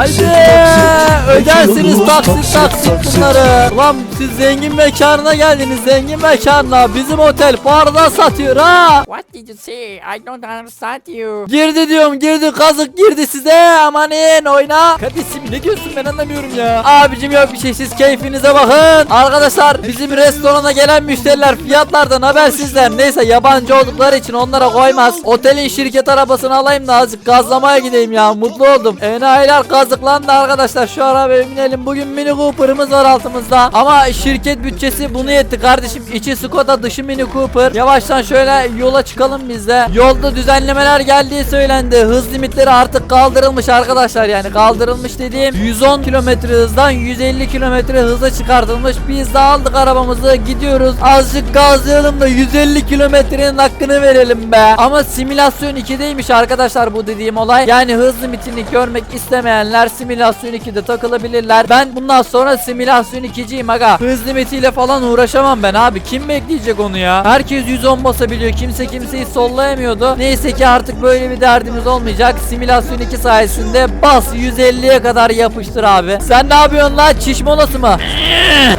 Haydi ödersiniz taksit taksit bunları. Ulan siz zengin mekanına geldiniz zengin mekanına. Bizim otel parada satıyor ha. What did you say? I don't understand you. Girdi diyorum girdi kazık girdi size amanin oyna. Kardeşim ne diyorsun ben anlamıyorum ya. Abicim yok bir şey siz keyfinize bakın. Arkadaşlar bizim restorana gelen müşteriler fiyatlardan habersizler. Neyse yabancı oldukları için onlara koymaz. Otelin şirket arabasını alayım da azıcık gazlamaya gideyim ya mutlu oldum. Enayiler kazıklandı arkadaşlar şu arabaya binelim. Bugün Mini Cooper'ımız var altımızda. Ama şirket bütçesi bunu yetti kardeşim. İçi Skoda dışı Mini Cooper. Yavaştan şöyle yola çıkalım biz de. Yolda düzenlemeler geldiği söylendi. Hız limitleri artık kaldırılmış arkadaşlar yani kaldırılmış dediğim 110 kilometre hızdan 150 kilometre hıza çıkartılmış. Biz de aldık arabamızı gidiyoruz. Azıcık gazlayalım da 150 kilometrenin hakkını verelim be. Ama simülasyon 2'deymiş arkadaşlar bu dediğim olay. Yani hız limitini görmek istemeyenler simülasyon 2'de takılabilirler. Ben bundan sonra simülasyon 2'ciyim aga. Hız limitiyle falan uğraşamam ben abi. Kim bekleyecek onu ya? Herkes 110 basabiliyor. Kimse kimseyi sollayamıyordu. Neyse ki artık böyle bir derdimiz olmayacak. Simülasyon 2 sayesinde bas 150'ye kadar yapıştır abi. Sen ne yapıyorsun lan? Çiş molası mı?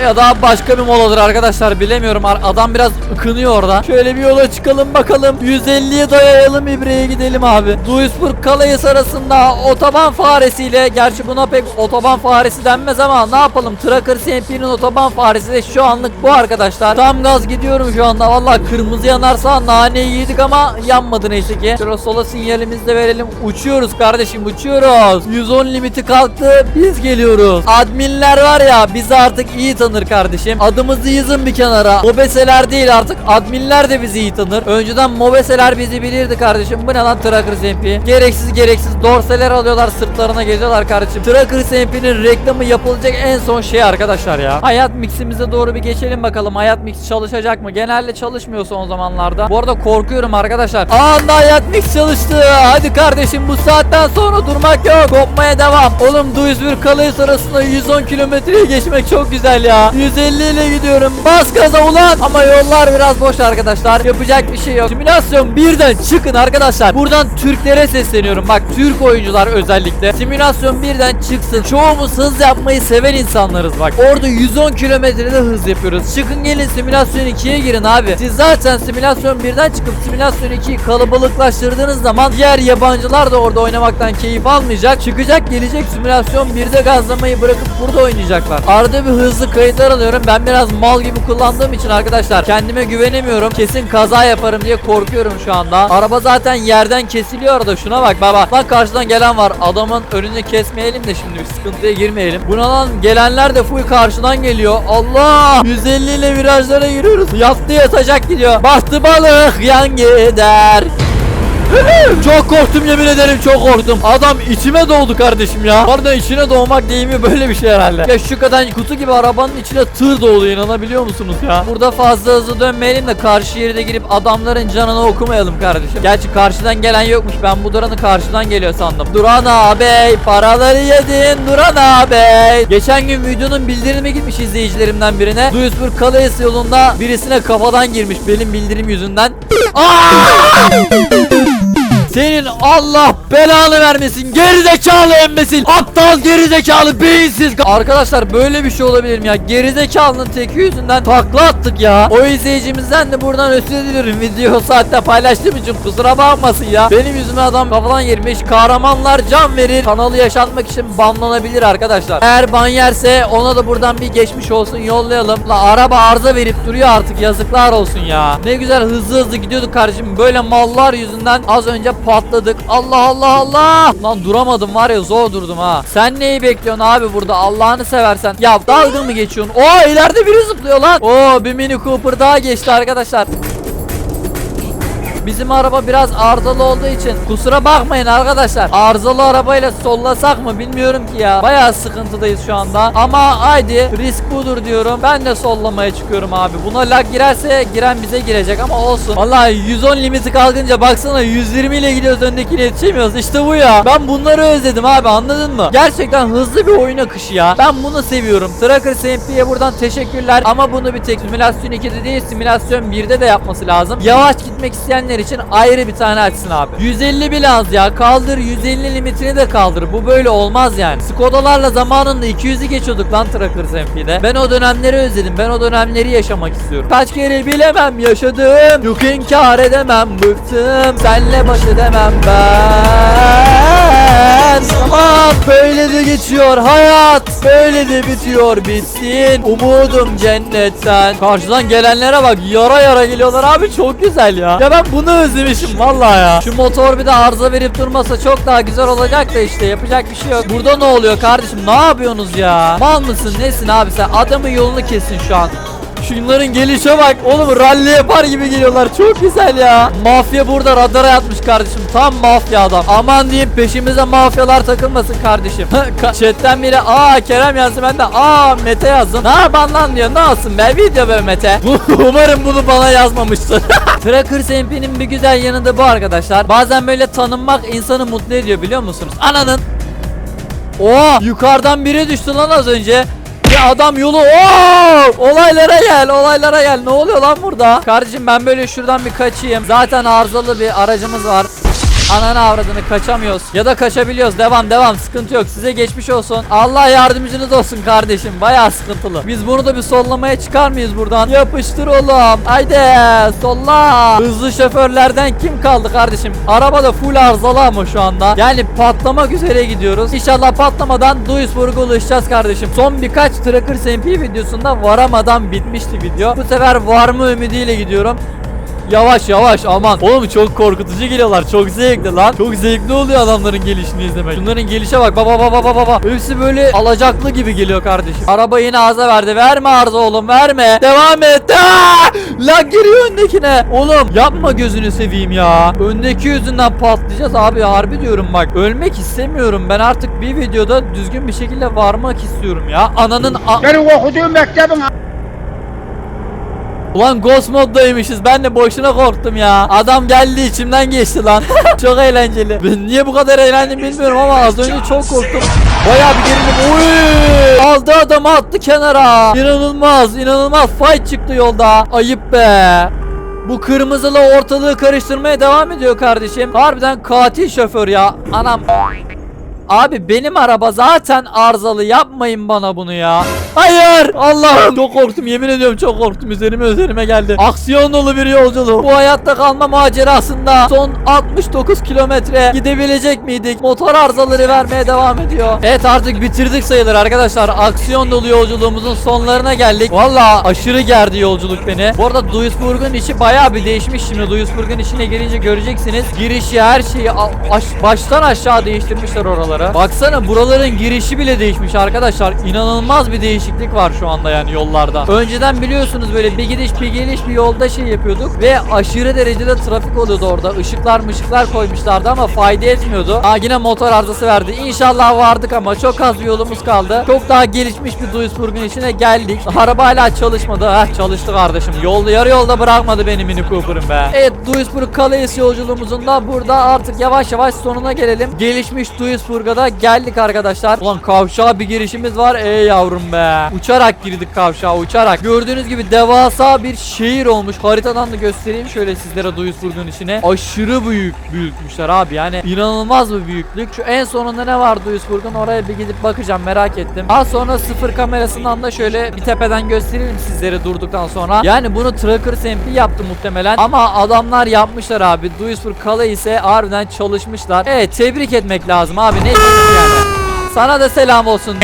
ya da başka bir moladır arkadaşlar bilemiyorum. Adam biraz ıkınıyor orada. Şöyle bir yola çıkalım bakalım. 150'ye dayayalım İbre'ye gidelim abi. Duisburg Kalayız arasında otoban faresiyle gerçi buna pek otoban faresi denmez ama ne yapalım? Tracker CMP'nin otoban faresi de şu anlık bu arkadaşlar. Tam gaz gidiyorum şu anda. Vallahi kırmızı yanarsa naneyi yedik ama yanmadı neyse ki. Şöyle sola sinyalimizi de verelim. Uçuyoruz kardeşim uçuyoruz. 110 limiti kalktı. Biz geliyoruz. Adminler var ya bizi artık iyi tanır kardeşim. Adımızı yazın bir kenara. Mobeseler değil artık. Adminler de bizi iyi tanır. Önceden mobeseler bizi bilirdi kardeşim. Bu ne lan Tracker SMP? Gereksiz gereksiz dorseler alıyorlar sırtlarına geziyorlar kardeşim. Tracker SMP'nin reklamı yapılacak en son şey arkadaşlar ya. Hayat miximize doğru bir geçelim bakalım. Hayat mix çalışacak mı? Genelde çalışmıyor son zamanlarda. Bu arada korkuyorum arkadaşlar. Anda hayat mix çalıştı. Hadi kardeşim bu saatten sonra durmak yok. Kopmaya devam. Oğlum Duisburg Calais arasında 110 kilometreyi geçmek çok güzel ya. 150 ile gidiyorum. Bas gaza ulan. Ama yollar biraz boş arkadaşlar. Yapacak bir şey yok. Simülasyon birden çıkın arkadaşlar. Buradan Türklere sesleniyorum. Bak Türk oyuncular özellikle. Simülasyon birden çıksın. Çoğumuz hız yapmayı seven insanlarız bak. Orada 110 kilometrede hız yapıyoruz. Çıkın gelin simülasyon 2'ye girin abi. Siz zaten simülasyon birden çıkıp simülasyon 2'yi kalabalıklaştırdığınız zaman diğer yabancılar da orada oynamaktan keyif almayacak. Çıkacak gelecek simülasyon 1'de gazlamayı bırakıp burada oynayacaklar. Arada bir hızlı kayıtlar alıyorum. Ben biraz mal gibi kullandığım için arkadaşlar kendime güvenemiyorum. Kesin kaza yaparım diye korkuyorum şu anda. Araba zaten yerden kesiliyor da şuna bak baba. Lan karşıdan gelen var. Adamın önünü kesmeyelim de şimdi bir sıkıntıya girmeyelim. Buna gelenler de full karşıdan geliyor. Allah! 150 ile virajlara giriyoruz. Yattı yatacak gidiyor. Bahtı balık yan gider. Çok korktum yemin ederim çok korktum. Adam içime doğdu kardeşim ya. Pardon içine doğmak deyimi böyle bir şey herhalde. Ya şu kadar kutu gibi arabanın içine tır doğdu inanabiliyor musunuz ya? Burada fazla hızlı dönmeyelim de karşı yerine girip adamların canını okumayalım kardeşim. Gerçi karşıdan gelen yokmuş. Ben bu Duran'ı karşıdan geliyor sandım. Duran ağabey paraları yedin Duran ağabey. Geçen gün videonun bildirimi gitmiş izleyicilerimden birine. Duisburg Calais yolunda birisine kafadan girmiş benim bildirim yüzünden. Senin Allah belanı vermesin. Gerizekalı emmesin. Aptal gerizekalı beyinsiz. Arkadaşlar böyle bir şey olabilir mi ya? Gerizekalının teki yüzünden takla attık ya. O izleyicimizden de buradan özür diliyorum. Video saatte paylaştığım için kusura bakmasın ya. Benim yüzüme adam kafadan girmiş. Kahramanlar can verir. Kanalı yaşatmak için banlanabilir arkadaşlar. Eğer ban yerse ona da buradan bir geçmiş olsun yollayalım. La araba arıza verip duruyor artık yazıklar olsun ya. Ne güzel hızlı hızlı gidiyorduk kardeşim. Böyle mallar yüzünden az önce patladık. Allah Allah Allah. Lan duramadım var ya zor durdum ha. Sen neyi bekliyorsun abi burada Allah'ını seversen. Ya dalga mı geçiyorsun? Oo ileride biri zıplıyor lan. Oo bir mini Cooper daha geçti arkadaşlar. Bizim araba biraz arızalı olduğu için kusura bakmayın arkadaşlar. Arızalı arabayla sollasak mı bilmiyorum ki ya. Bayağı sıkıntıdayız şu anda. Ama haydi risk budur diyorum. Ben de sollamaya çıkıyorum abi. Buna lag girerse giren bize girecek ama olsun. Vallahi 110 limiti kalkınca baksana 120 ile gidiyoruz öndekine yetişemiyoruz. İşte bu ya. Ben bunları özledim abi anladın mı? Gerçekten hızlı bir oyun akışı ya. Ben bunu seviyorum. Tracker SMP'ye buradan teşekkürler. Ama bunu bir tek simülasyon 2'de değil simülasyon 1'de de yapması lazım. Yavaş gitmek isteyenler isteyenler için ayrı bir tane açsın abi. 150 bilans ya kaldır 150 limitini de kaldır. Bu böyle olmaz yani. Skodalarla zamanında 200'ü geçiyorduk lan Trackers MP'de. Ben o dönemleri özledim. Ben o dönemleri yaşamak istiyorum. Kaç kere bilemem yaşadım. Yok inkar edemem bıktım. Senle baş edemem ben. Tamam böyle de geçiyor hayat. Böyle de bitiyor bitsin. Umudum cennetten. Karşıdan gelenlere bak yara yara geliyorlar abi çok güzel ya. Ya ben bunu özlemişim vallahi ya. Şu motor bir de arıza verip durmasa çok daha güzel olacak da işte yapacak bir şey yok. Burada ne oluyor kardeşim ne yapıyorsunuz ya? Mal mısın nesin abi sen adamın yolunu kesin şu an. Şunların gelişe bak. Oğlum ralli yapar gibi geliyorlar. Çok güzel ya. Mafya burada radara yatmış kardeşim. Tam mafya adam. Aman diyeyim peşimize mafyalar takılmasın kardeşim. Ka- Chatten biri aa Kerem yazdı ben de aa Mete yazdım Ne yapan lan? diyor. Ne olsun be video be Mete. Umarım bunu bana yazmamıştır. Trackers MP'nin bir güzel yanı da bu arkadaşlar. Bazen böyle tanınmak insanı mutlu ediyor biliyor musunuz? Ananın Oo yukarıdan biri düştü lan az önce. Bir adam yolu Oo! Olaylara gel, olaylara gel. Ne oluyor lan burada? Kardeşim ben böyle şuradan bir kaçayım. Zaten arızalı bir aracımız var. Ananı avradını kaçamıyoruz. Ya da kaçabiliyoruz. Devam devam. Sıkıntı yok. Size geçmiş olsun. Allah yardımcınız olsun kardeşim. Bayağı sıkıntılı. Biz bunu da bir sollamaya çıkar mıyız buradan? Yapıştır oğlum. Haydi solla. Hızlı şoförlerden kim kaldı kardeşim? Araba da full arızalı ama şu anda. Yani patlamak üzere gidiyoruz. İnşallah patlamadan Duisburg'a ulaşacağız kardeşim. Son birkaç Trackers MP videosunda varamadan bitmişti video. Bu sefer var mı ümidiyle gidiyorum. Yavaş yavaş aman. Oğlum çok korkutucu geliyorlar. Çok zevkli lan. Çok zevkli oluyor adamların gelişini izlemek. Şunların gelişe bak. Baba baba baba baba. Hepsi böyle alacaklı gibi geliyor kardeşim. Araba yine arıza verdi. Verme arıza oğlum verme. Devam et. Aa! Lan giriyor öndekine. Oğlum yapma gözünü seveyim ya. Öndeki yüzünden patlayacağız abi. Harbi diyorum bak. Ölmek istemiyorum. Ben artık bir videoda düzgün bir şekilde varmak istiyorum ya. Ananın a- Benim okuduğum mektebin Ulan Ghost moddaymışız. Ben de boşuna korktum ya. Adam geldi içimden geçti lan. çok eğlenceli. Ben niye bu kadar eğlendim bilmiyorum ama az önce çok korktum. Bayağı bir gerildim. Oy! Aldı adamı attı kenara. İnanılmaz, inanılmaz fight çıktı yolda. Ayıp be. Bu kırmızılı ortalığı karıştırmaya devam ediyor kardeşim. Harbiden katil şoför ya. Anam. Abi benim araba zaten arızalı yapmayın bana bunu ya. Hayır Allah'ım çok korktum yemin ediyorum çok korktum üzerime üzerime geldi. Aksiyon dolu bir yolculuk. Bu hayatta kalma macerasında son 69 kilometre gidebilecek miydik? Motor arızaları vermeye devam ediyor. Evet artık bitirdik sayılır arkadaşlar. Aksiyon dolu yolculuğumuzun sonlarına geldik. Valla aşırı gerdi yolculuk beni. Bu arada Duisburg'un içi bayağı bir değişmiş şimdi. Duisburg'un içine gelince göreceksiniz. Girişi her şeyi baştan aşağı değiştirmişler oraları. Baksana buraların girişi bile değişmiş arkadaşlar. İnanılmaz bir değişiklik var şu anda yani yollarda. Önceden biliyorsunuz böyle bir gidiş bir geliş bir yolda şey yapıyorduk ve aşırı derecede trafik oluyordu orada. Işıklar mışıklar koymuşlardı ama fayda etmiyordu. Aa yine motor arızası verdi. İnşallah vardık ama çok az bir yolumuz kaldı. Çok daha gelişmiş bir Duisburg'un içine geldik. Araba hala çalışmadı. Heh çalıştı kardeşim. Yolda yarı yolda bırakmadı beni Mini Cooper'ım be. Evet Duisburg Calais yolculuğumuzun da burada artık yavaş yavaş sonuna gelelim. Gelişmiş Duisburg'a da geldik arkadaşlar. Ulan kavşağa bir girişimiz var. Ey yavrum be. Uçarak girdik kavşağa uçarak. Gördüğünüz gibi devasa bir şehir olmuş. Haritadan da göstereyim şöyle sizlere Duisburg'un içine. Aşırı büyük büyütmüşler abi. Yani inanılmaz bir büyüklük. Şu en sonunda ne var Duisburg'un oraya bir gidip bakacağım merak ettim. Az sonra sıfır kamerasından da şöyle bir tepeden gösterelim sizlere durduktan sonra. Yani bunu Trackers MP yaptı muhtemelen. Ama adamlar yapmışlar abi. Duisburg Calais ise harbiden çalışmışlar. Evet tebrik etmek lazım abi. Ne diyeyim yani. Sana da selam olsun.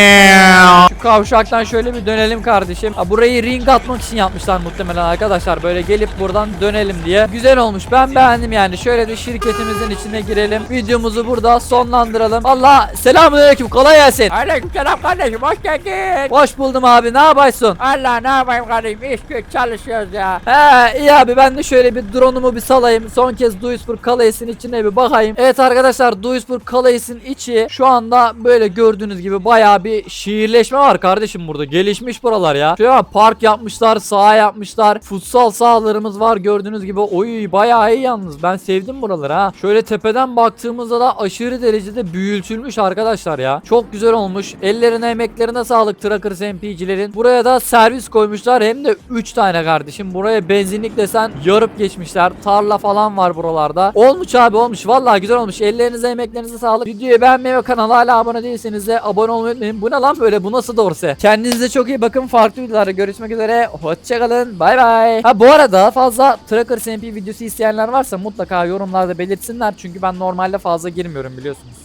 Şu kavşaktan şöyle bir dönelim kardeşim. Ha, burayı ring atmak için yapmışlar muhtemelen arkadaşlar. Böyle gelip buradan dönelim diye. Güzel olmuş. Ben beğendim yani. Şöyle de şirketimizin içine girelim. Videomuzu burada sonlandıralım. Allah selamünaleyküm. Kolay gelsin. Aleykümselam kardeşim hoş geldin. Hoş buldum abi. Ne yapıyorsun? Allah ne yapayım kardeşim iş güç çalışıyoruz ya. He iyi abi ben de şöyle bir drone'umu bir salayım. Son kez Duisburg Calais'in içine bir bakayım. Evet arkadaşlar Duisburg Calais'in içi şu anda böyle gördüğünüz gibi bayağı bir şehirleşme var kardeşim burada. Gelişmiş buralar ya. Şöyle park yapmışlar, saha yapmışlar. Futsal sahalarımız var gördüğünüz gibi. Oy bayağı iyi yalnız. Ben sevdim buraları ha. Şöyle tepeden baktığımızda da aşırı derecede büyütülmüş arkadaşlar ya. Çok güzel olmuş. Ellerine emeklerine sağlık Trackers MP'cilerin. Buraya da servis koymuşlar hem de 3 tane kardeşim. Buraya benzinlik desen yarıp geçmişler. Tarla falan var buralarda. Olmuş abi olmuş. Vallahi güzel olmuş. Ellerinize emeklerinize sağlık. Videoyu beğenmeyi ve kanala hala abone değilseniz de abone olmayı unutmayın. Bu ne lan böyle? Bu nasıl dorse? Kendinize çok iyi bakın. Farklı videolarda görüşmek üzere. Hoşçakalın. Bay bay. Ha bu arada fazla Trackers MP videosu isteyenler varsa mutlaka yorumlarda belirtsinler. Çünkü ben normalde fazla girmiyorum biliyorsunuz.